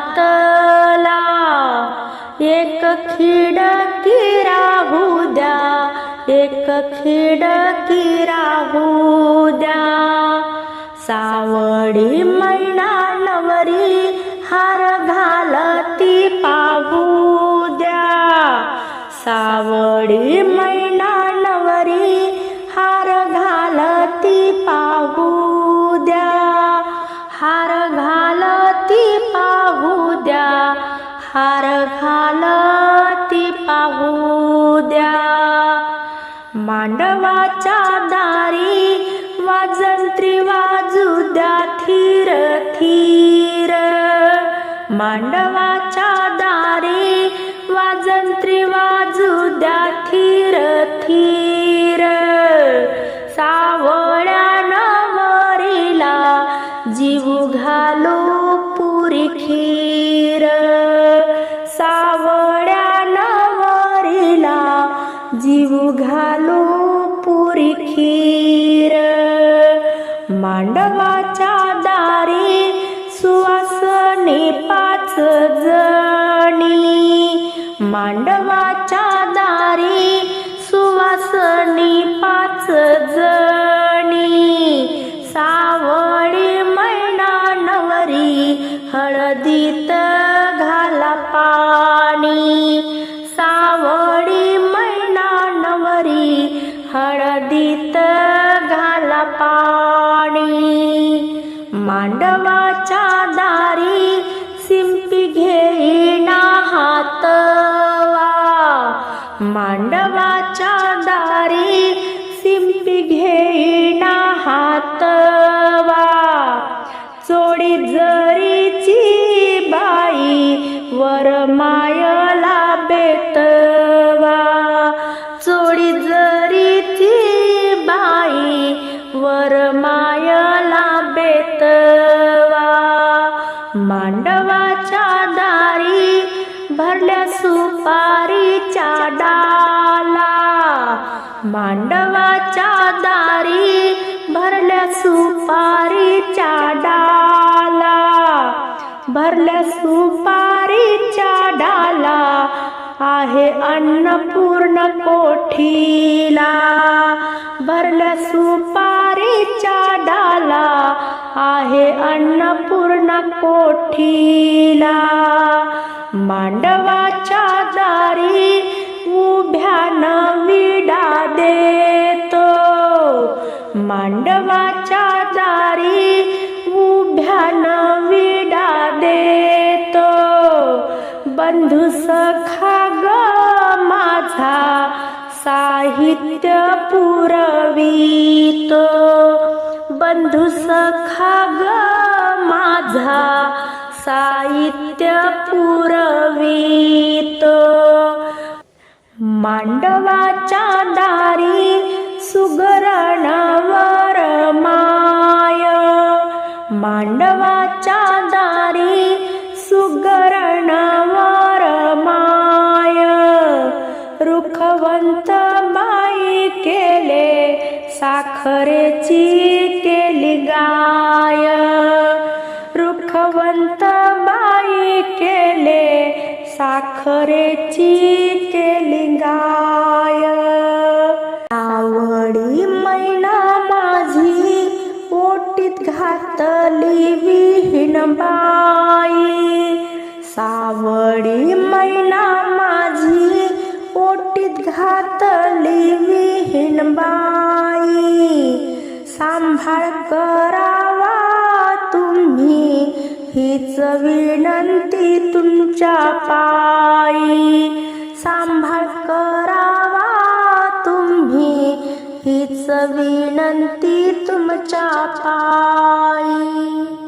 हातला एक खिडकी राहू द्या एक खिडकी राहू द्या. सावडी मैना नवरी हार घालती पाहू द्या. सावडी मांडवाच्या दारी वाजंत्री वाजू द्या थीर थीर मांडवाच्या दारी वाजंत्री वाजू द्या थीर थीर सावळ्या नवरीला जीव घाल पाच जणी मांडवाच्या दारी सुवासनी पाच जणी सावळी मैना नवरी हळदीत घाला पाणी. सावळी मैना नवरी हळदीत घाला पाणी. मांडवा मांडवाच्या दारी सिंपी घेईना हातवा चोडी जरीची बाई वरमायला बेतवा चोडी जरीची बाई वरमायला मांडवाच्या डाला मांडवाच्या दारी भरल्या सुपारीच्या डाला भरल्या सुपारीच्या डाला आहे अन्नपूर्ण कोठीला. भरल्या सुपारीच्या डाला आहे अन्नपूर्ण कोठीला. मांडवाच्या दारी उभ्यान विडा देतो. मांडवाच्या दारी उभ्यान विडा देतो. बंधू सखा ग माझा साहित्य पुरवितो. बंधू सखा ग माझा साहित्य पुरवितो मांडवाच्या दारी सुगरणावर माय. मांडवाच्या दारी सुगरणावर माय. रुखवंत बाई केले साखरेची केली गाय. रुखवंत बाई केले साखरेची केली गाय आवडी मैना माझी ओटीत घातली विहीन बाई। सावडी मैना माझी ओटीत घातली विहीन बाई। सांभाळ कर हीच विनंती तुमच्या पायी. सांभाळ करावा तुम्ही. हीच विनंती तुमच्या पायी.